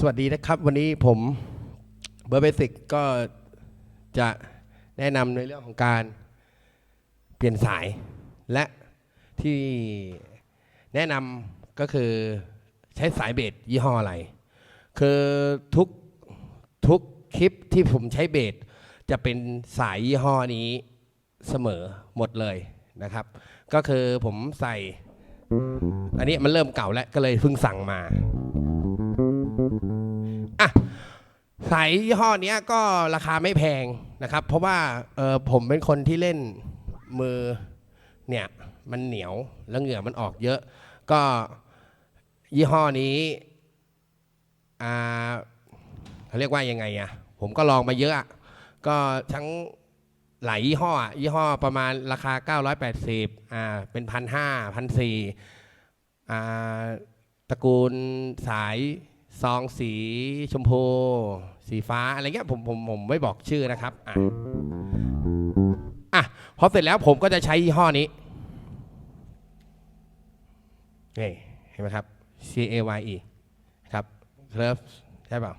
สวัสดีนะครับวันนี้ผมเบอร์เบสิกก็จะแนะนำในเรื่องของการเปลี่ยนสาย และที่แนะนำก็คือใช้สายเบสยี่ห้ออะไร คือทุกทุกคลิปที่ผมใช้เบสจะเป็นสายยี่ห้อนี้เสมอหมดเลยนะครับ ก็คือผมใส่ อันนี้มันเริ่มเก่าแล้วก็เลยเพิ่งสั่งมา อะสายยี่ห้อเนี้ยก็ราคาไม่แพงนะครับ เพราะว่าเออผมเป็นคนที่เล่นมือเนี่ยมันเหนียวแล้วเหงื่อมันออกเยอะ ก็ยี่ห้อนี้อ่าเขาเรียกว่ายังไงอะผมก็ลองมาเยอะอะก็ทั้งหลายยี่ห้อยี่ห้อประมาณราคา 980อ่าเป็นพันห้าพันสี่อ่าตระกูลสาย ซองสีชมพู สีฟ้าอะไรเงี้ยผมผมผมไม่บอกชื่อนะครับอะอะพอเสร็จแล้วผมก็จะใช้ยี่ห้อนี้นี่เห็นไหมครับ C A Y E ครับเคิร์ฟใช่เปล่า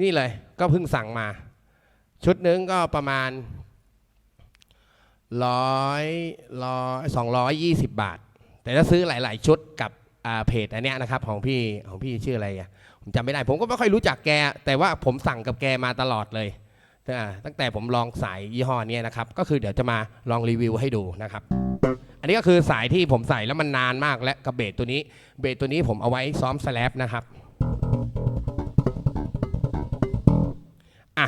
นี่เลยก็เพิ่งสั่งมา ชุดหนึงก็ประมาณร้อยร้อยสองร้อยยี่สิบบาท แต่ถ้าซื้อหลาย ๆ ชุดกับ เพจอันเนี้ยนะครับของพี่ของพี่ชื่ออะไรอะผมจำไม่ได้ ผมก็ไม่ค่อยรู้จักแก แต่ว่าผมสั่งกับแกมาตลอดเลย ตั้งแต่ผมลองสายยี่ห้อนี้นะครับ ก็คือเดี๋ยวจะมาลองรีวิวให้ดูนะครับ อันนี้ก็คือสายที่ผมใส่แล้วมันนานมากและกับเบสตัวนี้ เบสตัวนี้ผมเอาไว้ซ้อมสแลปนะครับอะ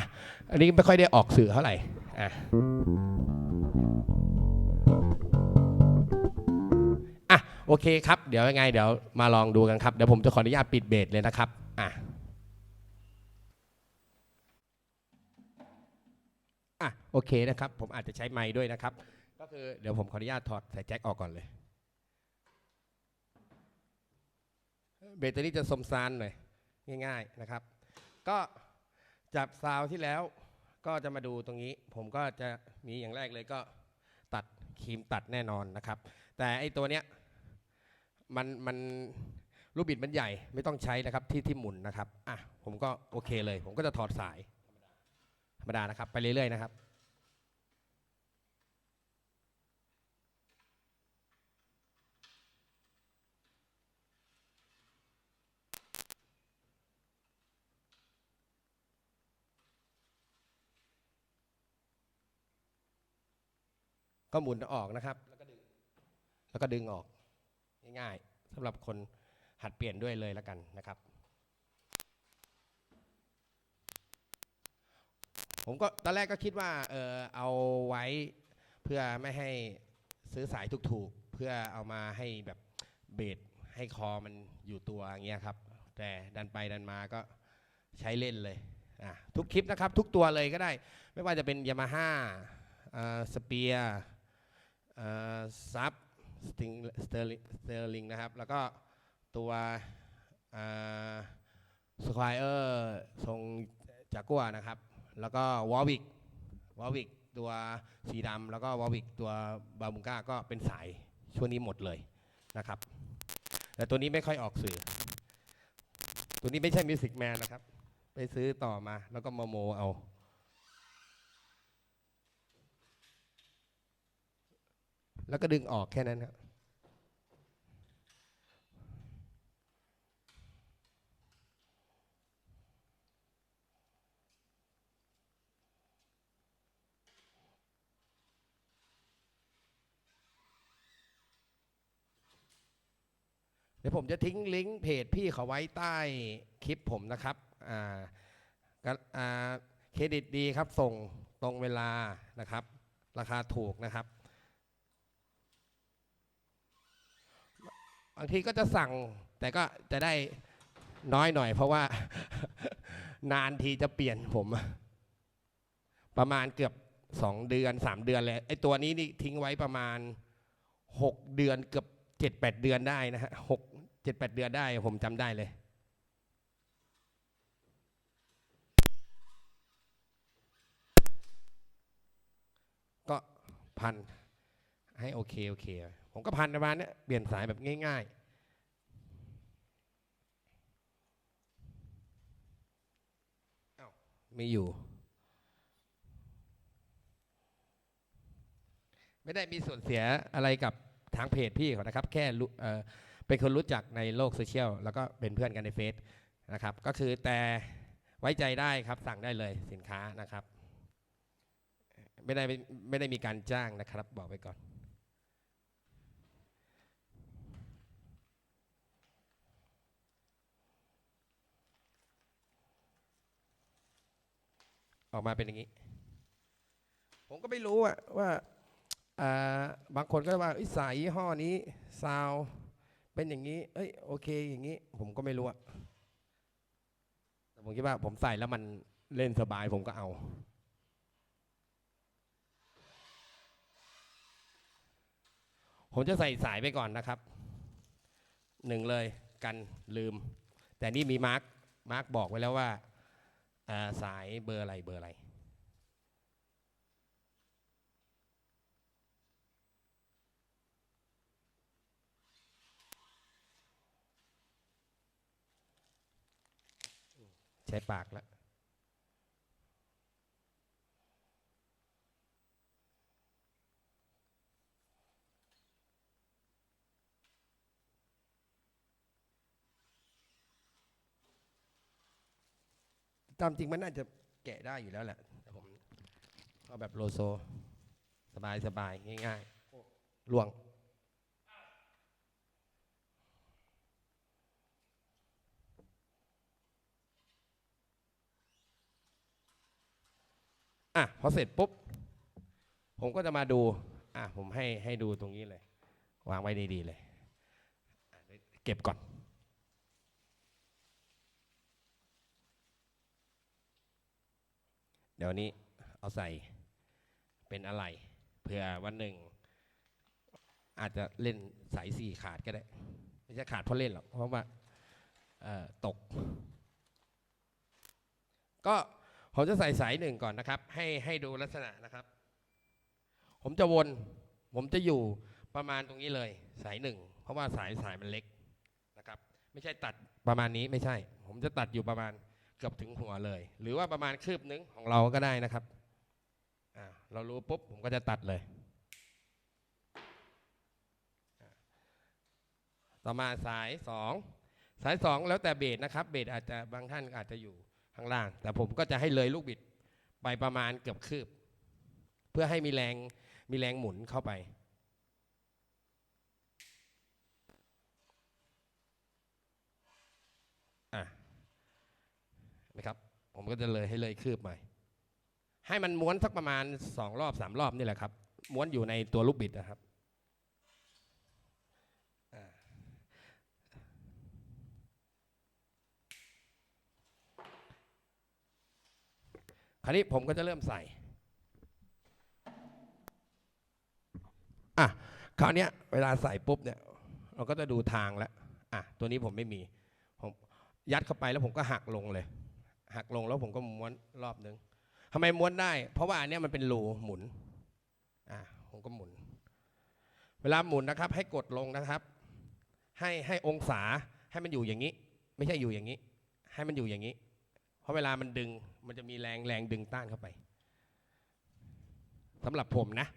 อันนี้ไม่ค่อยได้ออกสื่อเท่าไหร่อะ อะโอเคครับ เดี๋ยวยังไง เดี๋ยวมาลองดูกันครับ เดี๋ยวผมจะขออนุญาตปิดเบสเลยนะครับ อะอะโอเคนะครับ ผมอาจจะใช้ไม้ด้วยนะครับ ก็คือเดี๋ยวผมขออนุญาตถอดสายแจ็คออกก่อนเลย เบสตัวนี้จะสมซานหน่อยง่าย ๆนะครับ ก็จับซาวที่แล้วก็จะมาดูตรงนี้ ผมก็จะมีอย่างแรกเลยก็ตัดครีมตัดแน่นอนนะครับ แต่ไอตัวเนี้ย มันมันลูกบิดมันใหญ่ไม่ต้องใช้นะครับที่ที่หมุนนะครับอะผมก็โอเคเลย ผมก็จะถอดสายธรรมดานะครับ ไปเรื่อยๆนะครับก็หมุนออกนะครับ แล้วก็ดึง แล้วก็ดึงออก ง่ายๆสำหรับคนหัดเปลี่ยนด้วยเลยแล้วกันนะครับ ผมก็ตอนแรกก็คิดว่าเออเอาไว้เพื่อไม่ให้ซื้อสายถูกๆ เพื่อเอามาให้แบบเบสให้คอมันอยู่ตัวอย่างเงี้ยครับ แต่ดันไปดันมาก็ใช้เล่นเลยอะทุกคลิปนะครับ ทุกตัวเลยก็ได้ ไม่ว่าจะเป็นยามาฮ่าสเปียซับ สติงสเตอร์สเตอร์ลิงนะครับ แล้วก็ตัวสควายเออร์ทรงจากกัวนะครับ แล้วก็วอลวิกวอลวิกตัวสีดำแล้วก็วอลวิกตัวบาบุงก้าก็เป็นสายช่วงนี้หมดเลยนะครับ แต่ตัวนี้ไม่ค่อยออกสื่อ ตัวนี้ไม่ใช่มิวสิกแมนนะครับ ไปซื้อต่อมาแล้วก็มาโมเอา แล้วก็ดึงออกแค่นั้นครับเดี๋ยวผมจะทิ้งลิงก์เพจพี่เขาไว้ใต้คลิปผมนะครับอ่าเครดิตดีครับส่งตรงเวลานะครับ ราคาถูกนะครับ บางทีก็จะสั่งแต่ก็จะได้น้อยหน่อย เพราะว่า นานทีจะเปลี่ยนผม ประมาณเกือบสองเดือนสามเดือนเลยไอ้ตัวนี้นี่ทิ้งไว้ประมาณหกเดือนเกือบเจ็ดแปดเดือนได้นะฮะหกเจ็ดแปดเดือนได้ผมจำได้เลยก็พันให้โอเค โอเค ผมก็พันประมาณเนี้ยเปลี่ยนสายแบบง่ายๆไม่อยู่ ไม่ได้มีส่วนเสียอะไรกับทางเพจพี่เขานะครับ แค่เอ่อเป็นคนรู้จักในโลกโซเชียลแล้วก็เป็นเพื่อนกันในเฟซนะครับ ก็คือแต่ไว้ใจได้ครับสั่งได้เลยสินค้านะครับ ไม่ได้ไม่ได้มีการจ้างนะครับ บอกไว้ก่อน ออกมาเป็นอย่างนี้ ผมก็ไม่รู้อะว่าอ่าบางคนก็ว่าสายยี่ห้อนี้ซาวเป็นอย่างนี้ เอ้ยโอเคอย่างนี้ ผมก็ไม่รู้อะแต่ผมคิดว่าผมใส่แล้วมันเล่นสบายผมก็เอาผมจะใส่สายไปก่อนนะครับหนึ่งเลยกันลืม แต่นี่มีมาร์กมาร์กบอกไว้แล้วว่า สายเบอร์อะไรเบอร์อะไร ใช้ปากแล้ว ตามจริงมันน่าจะแกะได้อยู่แล้วแหละแต่ผมเอาแบบโลโซ สบายสบายง่ายๆลวงอะพอเสร็จปุ๊บ ผมก็จะมาดู อะผมให้ให้ดูตรงนี้เลย วางไว้ดีๆเลย เก็บก่อน เดี๋ยวนี้เอาใส่เป็นอะไรเผื่อวันหนึ่ง อาจจะเล่นสายสี่ขาดก็ได้ ไม่ใช่ขาดเพราะเล่นหรอกเพราะว่าตก ก็ผมจะใส่สายหนึ่งก่อนนะครับ ให้ให้ดูลักษณะนะครับ ผมจะวน ผมจะอยู่ประมาณตรงนี้เลย สายหนึ่งเพราะว่าสายสายมันเล็กนะครับ ไม่ใช่ตัดประมาณนี้ไม่ใช่ ผมจะตัดอยู่ประมาณ กือบถึงหัวเลย หรือว่าประมาณคืบนึงของเราก็ได้นะครับเรารู้ปุ๊บผมก็จะตัดเลย ต่อมาสายสองสายสองแล้วแต่เบสนะครับ เบสอาจจะบางท่านอาจจะอยู่ข้างล่าง แต่ผมก็จะให้เลยลูกบิดไปประมาณเกือบคืบ เพื่อให้มีแรงมีแรงหมุนเข้าไป นะครับ ผมก็จะเลยให้เลยคืบใหม่ให้มันม้วนสักประมาณสองรอบสามรอบนี่แหละครับ ม้วนอยู่ในตัวลูกบิดนะครับคราวนี้ผมก็จะเริ่มใส่ อะ คราวนี้เวลาใส่ปุ๊บเนี่ย เราก็จะดูทางแล้ว อะ ตัวนี้ผมไม่มี ผมยัดเข้าไปแล้วผมก็หักลงเลย หักลงแล้วผมก็ม้วนรอบนึงทำไมม้วนได้ เพราะว่าอันนี้มันเป็นรูหมุนอ่าผมก็หมุน เวลาหมุนนะครับ ให้กดลงนะครับ ให้ให้องศาให้มันอยู่อย่างนี้ ไม่ใช่อยู่อย่างนี้ ให้มันอยู่อย่างนี้ เพราะเวลามันดึงมันจะมีแรงแรงดึงต้านเข้าไปสำหรับผมนะ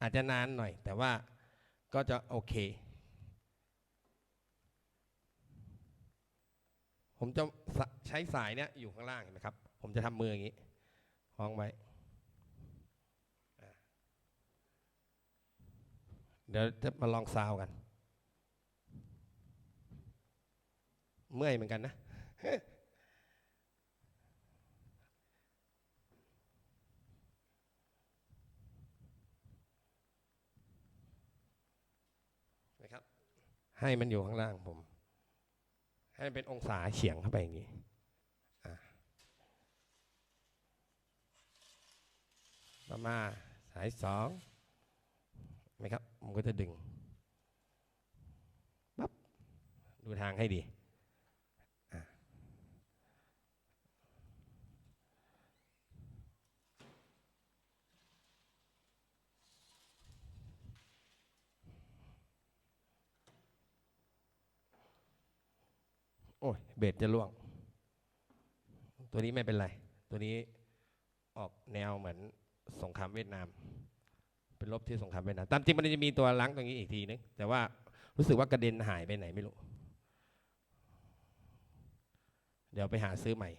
อาจจะนานหน่อย แต่ว่าก็จะโอเค ผมจะใช้สายเนี้ยอยู่ข้างล่างเห็นไหมครับ ผมจะทำมืออย่างนี้คล้องไว้เดี๋ยวจะมาลองซาวกัน เมื่อยเหมือนกันนะ นะครับ ให้มันอยู่ข้างล่างผม ให้มันเป็นองศาเฉียงเข้าไปอย่างนี้ประต่อมาสายสองไหมครับมันก็จะดึงปั๊บดูทางให้ดี โอ้ยเบสจะล่วง ตัวนี้ไม่เป็นไร ตัวนี้ออกแนวเหมือนสงครามเวียดนาม เป็นลบที่สงครามเวียดนาม ตามจริงมันจะมีตัวล้างตรงนี้อีกทีนึง แต่ว่ารู้สึกว่ากระเด็นหายไปไหนไม่รู้ เดี๋ยวไปหาซื้อใหม่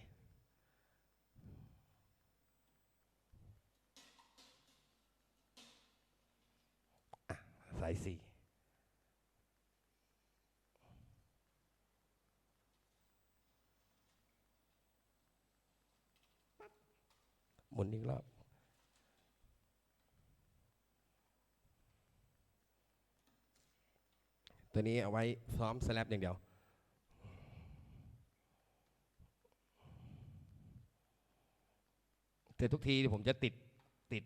สายสี่ หมุนอีกรอบตัวนี้เอาไว้ซ้อมสแลปอย่างเดียวแต่ทุกทีผมจะติดติด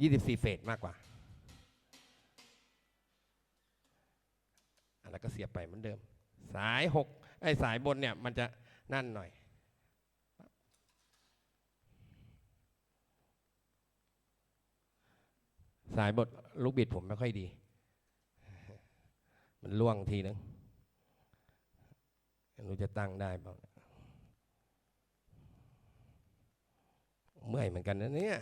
ยี่สิบสี่เฟสมากกว่าอะแล้วก็เสียบไปเหมือนเดิม สายหกไอ้สายบนเนี่ยมันจะนั่นหน่อย สายบทลูกบิดผมไม่ค่อยดี มันล่วงทีนึงรู้จะตั้งได้เปล่าเมื่อยเหมือนกันนะเนี่ย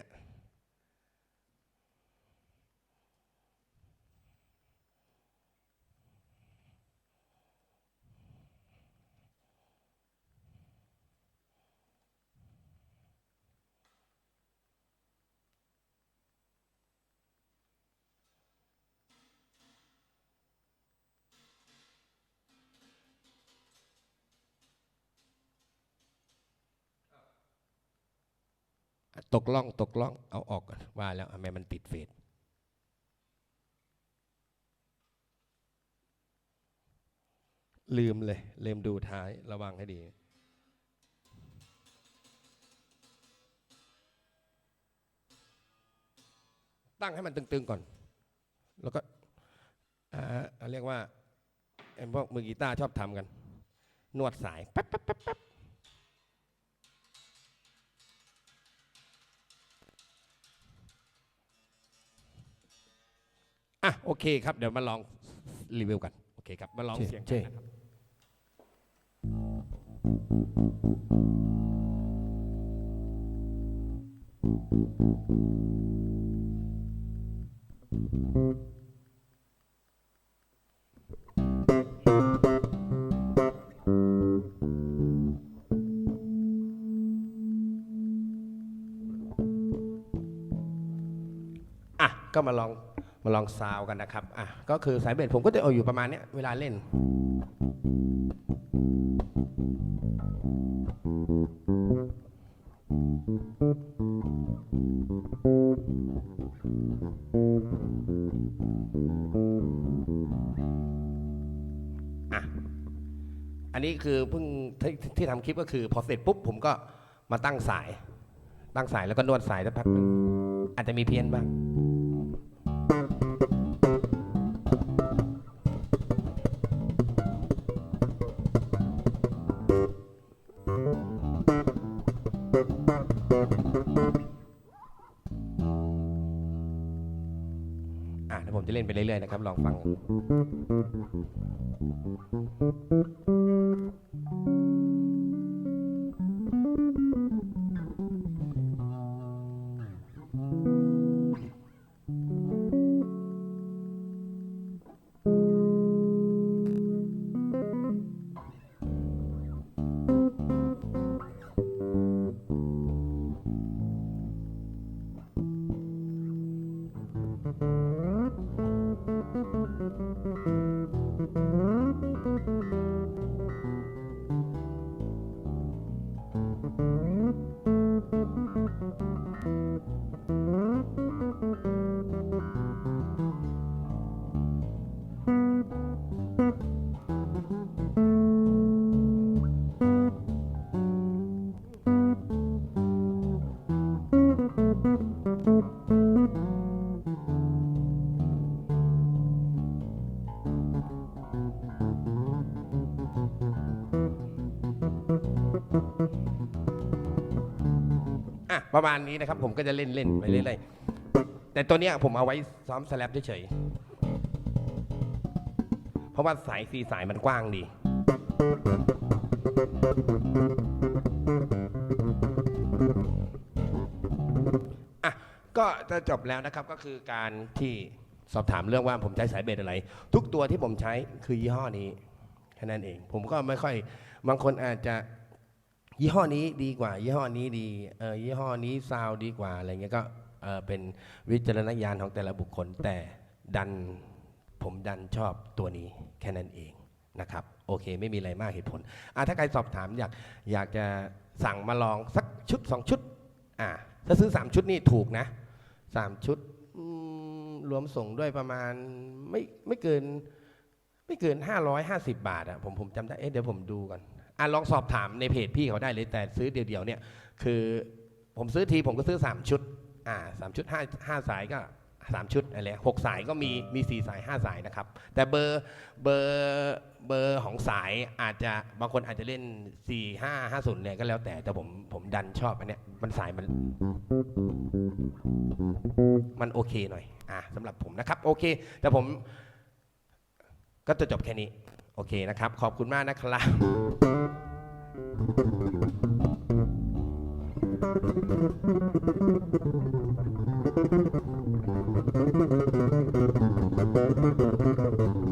ตกล่องตกล่องเอาออกว่าแล้วทำไมมันติดเฟดลืมเลยลืมดูท้ายระวังให้ดี ตั้งให้มันตึงๆก่อน แล้วก็อ่าเรียกว่าไอ้พวกมือกีตาร์ชอบทำกัน นวดสายแป๊บแป๊บแป๊บแป๊บ อะโอเคครับ เดี๋ยวมาลองรีวิวกันโอเคครับ มาลองเสียงกันนะครับ อะ ก็มาลอง มาลองซาวกันนะครับ อะ ก็คือสายเบสผมก็จะเอาอยู่ประมาณเนี้ยเวลาเล่น อะ อันนี้คือเพิ่งที่ที่ทำคลิปก็คือพอเสร็จปุ๊บผมก็มาตั้งสาย ตั้งสายแล้วก็นวดสายสักพักหนึ่งอาจจะมีเพี้ยนบ้าง เดี๋ยวผมจะเล่นไปเรื่อยๆนะครับ ลองฟัง อะประมาณนี้นะครับ ผมก็จะเล่นเล่นไปเรื่อยๆแต่ตัวเนี้ยผมเอาไว้ซ้อมสแลปเฉยๆเพราะว่าสายสีสายมันกว้างดีอะก็จะจบแล้วนะครับก็คือการที่สอบถามเรื่องว่าผมใช้สายเบสอะไร ทุกตัวที่ผมใช้คือยี่ห้อนี้แค่นั้นเอง ผมก็ไม่ค่อยบางคนอาจจะ ยี่ห้อนี้ดีกว่า ยี่ห้อนี้ดีเออยี่ห้อนี้ซาวดีกว่าอะไรเงี้ยก็เออเป็นวิจารณญาณของแต่ละบุคคลแต่ดันผมดันชอบตัวนี้แค่นั้นเองนะครับโอเคไม่มีอะไรมากเหตุผลอะถ้าใครสอบถามอยากอยากจะสั่งมาลองสักชุดสองชุดอ่าถ้าซื้อ 3 ชุดนี่ถูกนะ 3 ชุดรวมส่งด้วยประมาณไม่ไม่เกินไม่เกิน 550 บาทอะผมผมจำได้เอ๊ะเดี๋ยวผมดูก่อน อะลองสอบถามในเพจพี่เขาได้เลยแต่ซื้อเดียวๆเนี่ย คือผมซื้อทีผมก็ซื้อ 3 ชุด อ่าสามชุด5 5สายก็ 3 ชุดอะไรหกสายก็มีมี4สาย 5 สายนะครับ แต่เบอร์เบอร์เบอร์ของสายอาจจะบางคนอาจจะเล่น 4 5 5 0เนี่ยก็แล้วแต่แต่ผมผมดันชอบอันเนี้ยมันสายมัน มันโอเคหน่อย อะสำหรับผมนะครับ โอเค แต่ผมก็จะจบแค่นี้ โอเคนะครับ ขอบคุณมากนะครับ Thank